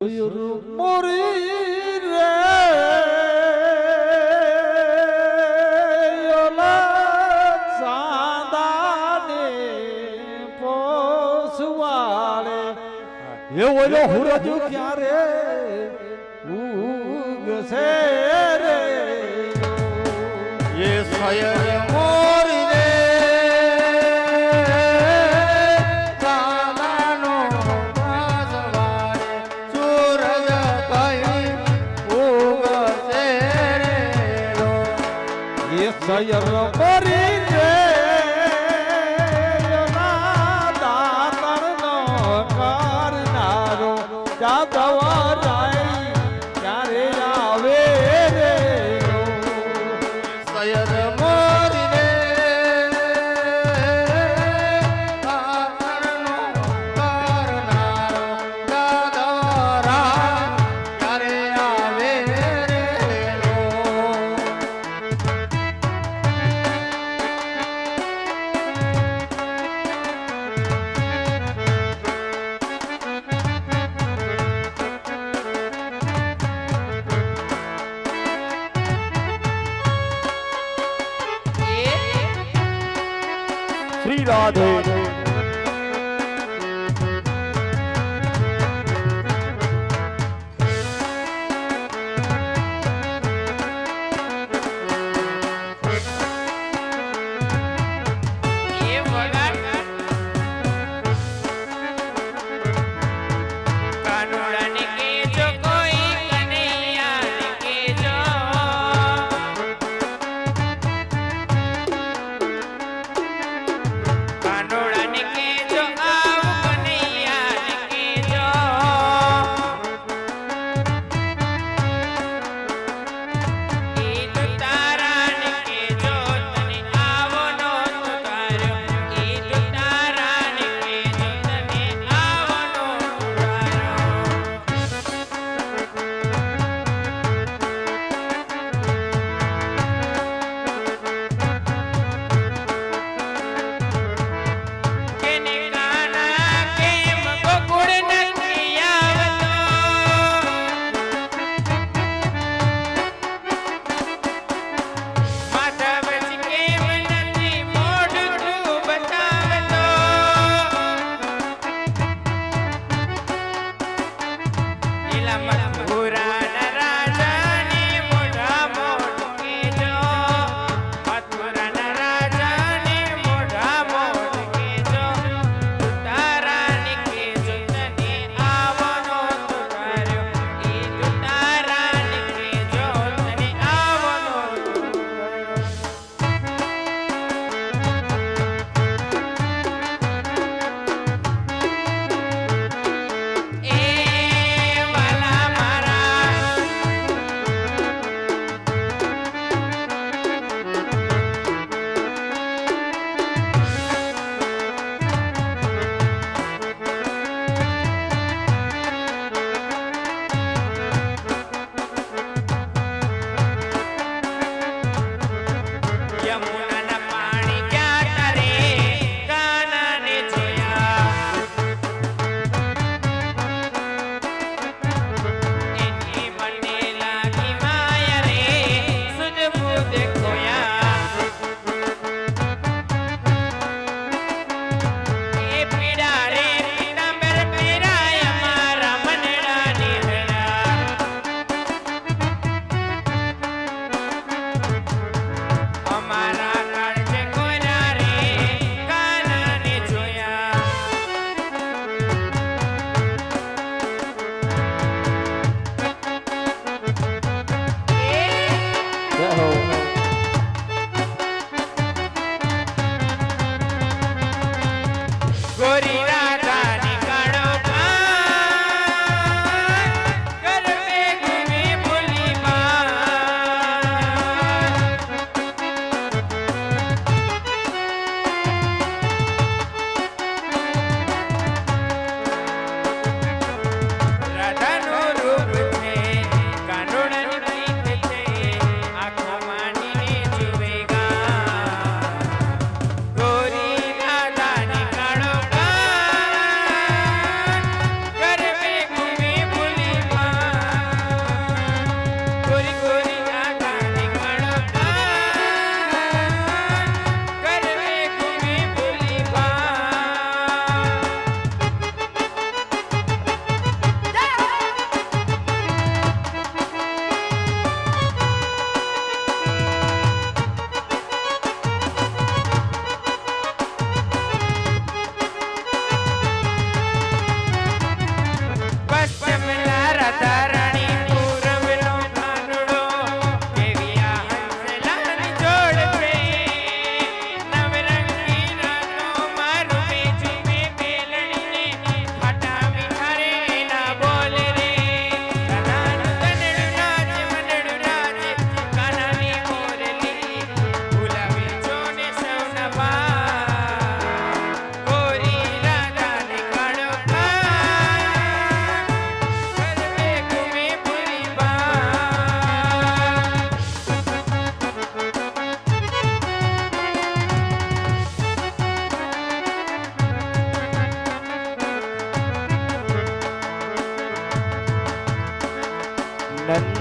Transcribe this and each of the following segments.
મોરી રે ઓલા ચાંદાને પોસવાળે એ ઓલો હુરજ ક્યારે એ શ્રી રાધે I'm a.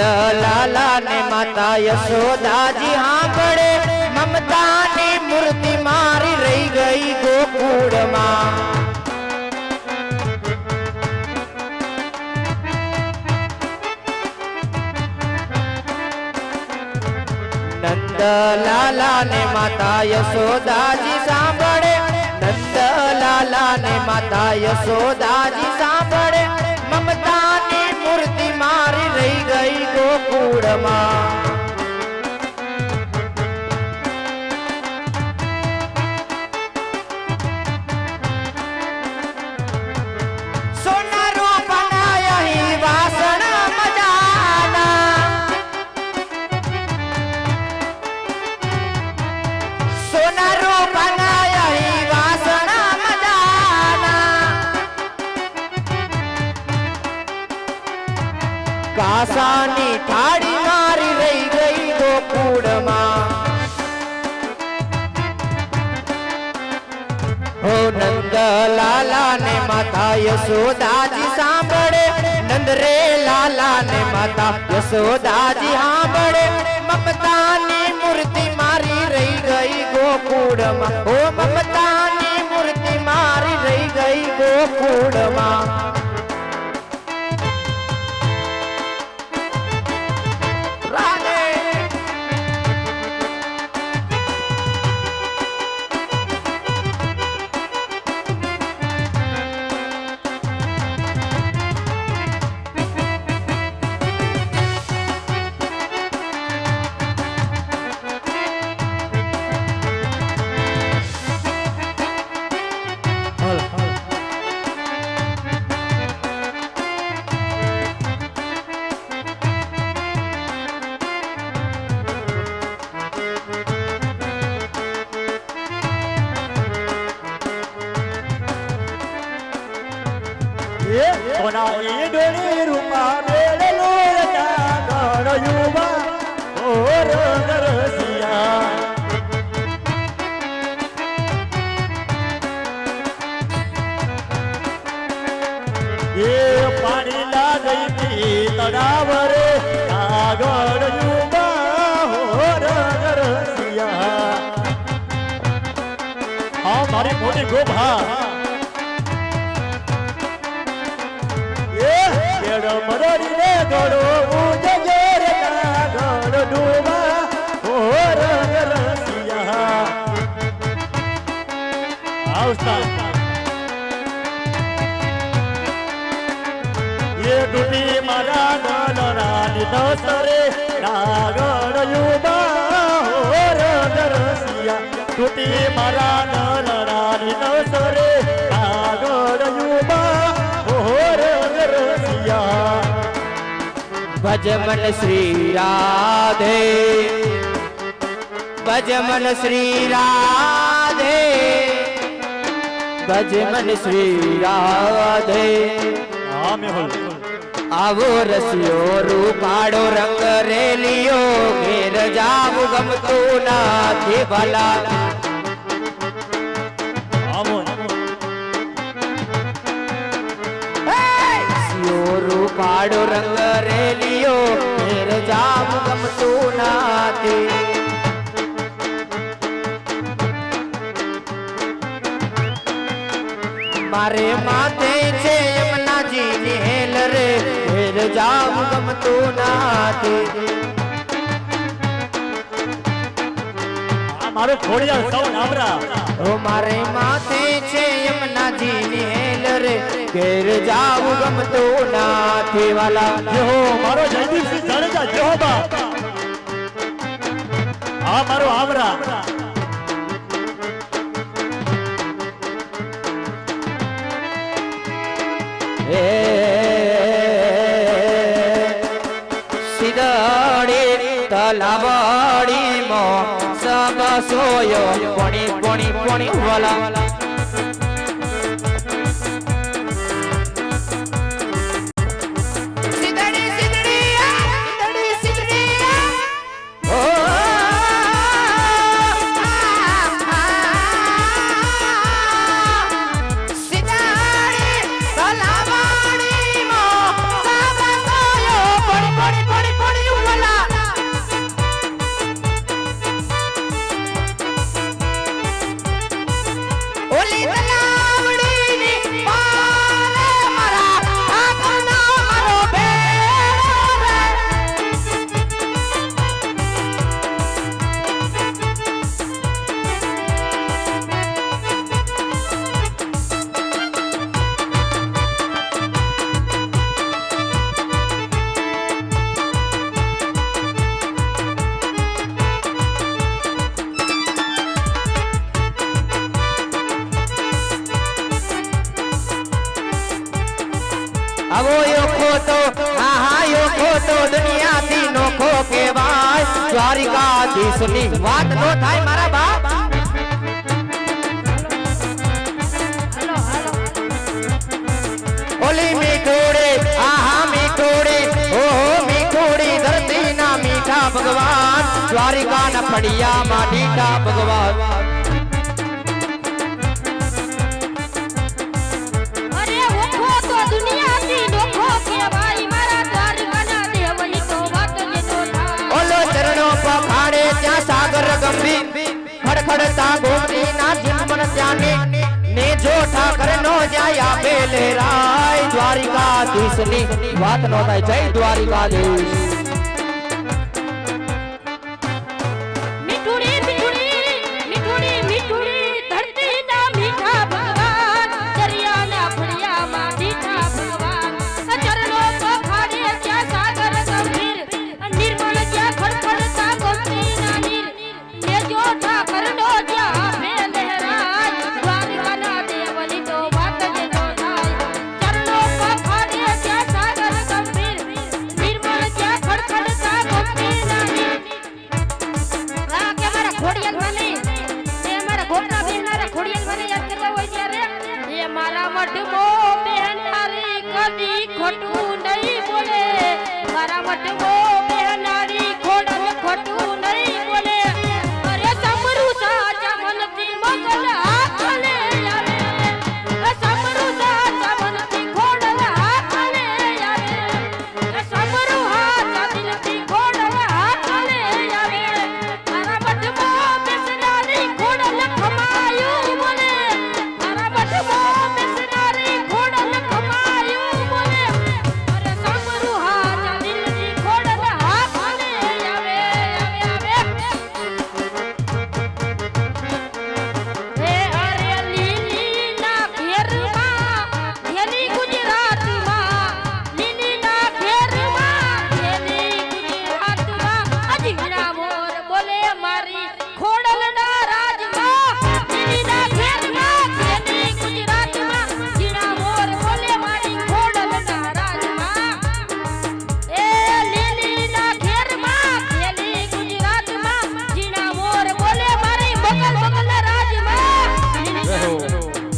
નંદલાલા ને માતા યશોદાજી સાંભળે મમતાની મૂર્તિ મારી રહી ગઈ ગોકુળમાં. નંદલાલા ને માતા યશોદાજી સાંભળે નંદલાલા ને માતા યશોદાજી સાંભળે, મમતાની મૂર્તિ મારી રહી ગઈ ગોકુળમાં. માતા યશોદાજી સાંભળે. નંદ રે લાલા ને માતા યશોદાજી સાંભળે. મમતાની મૂર્તિ મારી રહી ગઈ ગોકુળમાં. ઓ મમતાની મૂર્તિ મારી રહી ગઈ ગોકુળમાં. સોનાની ડોળી રૂપા મેળેલો રજા ગણયુવા ઓર નરસિયા એ પાણી લાગઈ તળાવ રે આગળ યુવા ઓર નરસિયા હા, મારી મોટી ગોભા. મરડી રે ગળો ઉજજે રે ગળ ડૂબા. એ ડૂબી મારા નરાની દસરે ભજમન શ્રી રાધે, ભજમન શ્રી રાધે, ભજમન શ્રી રાધે. આવો રસિયો રૂપાડો રંગ રેલિયો, ઘેર જાવું ગમતું નથી ભલા. રૂપાડો રંગ રેલિયો ઘેર જામ ગમતું નાતી. મારે માથે છે યમુનાજી ની હેલ રે ઘેર જામ ગમતું નથી મારો ખોડિયાર સૌ નામરા ઓ મારે માથે છે યમુનાજી ની હેલ રે ઘેર જાવું ગમતું નથી વાલા જેહો મારો જયદીપસિંહ જાડેજા જેહો બા. આ મારો આવરા એ સિદડી સબ સોયો. પણી પણી પણી વાલા. એકો તો દુનિયાથી નોખો કહેવાય. દ્વારિકાધીશની વાત નો થાય મારા બાપ. ઓલી મીઠોડે આહા મીઠોડે, ઓહો, મીઠોડી ધરતીના મીઠા ભગવાન. દ્વારિકાના ફળિયામાં મીઠા ભગવાન. ખડખડતા ના જીવન ત્યાંની ને જો ઠાકર નો જાય આપે લહેરાય દ્વારિકાધીશની. વાત નો થાય. જય દ્વારિકાધીશ. வர மட்டும் போ